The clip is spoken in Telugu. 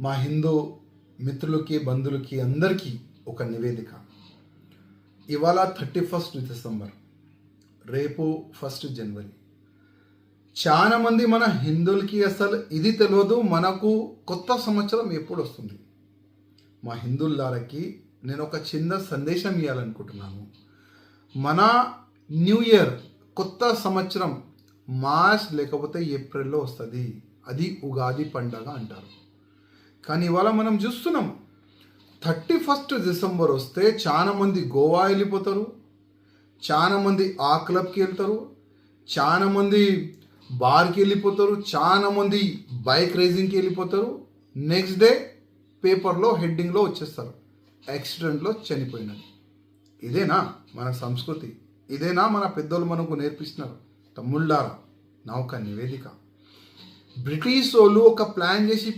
మా హిందూ మిత్రులకి బంధువులకి అందరికీ ఒక నివేదిక. ఇవాళ థర్టీ ఫస్ట్ డిసెంబర్ రేపు ఫస్ట్ జనవరి. చాలామంది మన హిందువులకి అసలు ఇది తెలియదు మనకు కొత్త సంవత్సరం ఎప్పుడు వస్తుంది. మా హిందువులారకి నేను ఒక చిన్న సందేశం ఇవ్వాలనుకుంటున్నాను మన న్యూ ఇయర్ కొత్త సంవత్సరం మార్చ్ లేకపోతే ఏప్రిల్లో వస్తుంది. అది ఉగాది పండగ అంటారు. కానీ ఇవాళ మనం చూస్తున్నాం థర్టీ ఫస్ట్ డిసెంబర్ వస్తే చాలా మంది గోవా వెళ్ళిపోతారు చాలా మంది ఆ క్లబ్కి వెళ్తారు చాలా మంది బార్కి వెళ్ళిపోతారు చాలా మంది బైక్ రేసింగ్కి వెళ్ళిపోతారు. నెక్స్ట్ డే పేపర్లో హెడ్డింగ్లో వచ్చేస్తారు. యాక్సిడెంట్లో చనిపోయినది. ఇదేనా మన సంస్కృతి? ఇదేనా మన పెద్దోళ్ళు మనకు నేర్పిస్తున్నారు? తమ్ముళ్ళారా? నా ఒక నివేదిక. బ్రిటిష్ వాళ్ళు ఒక ప్లాన్ చేసి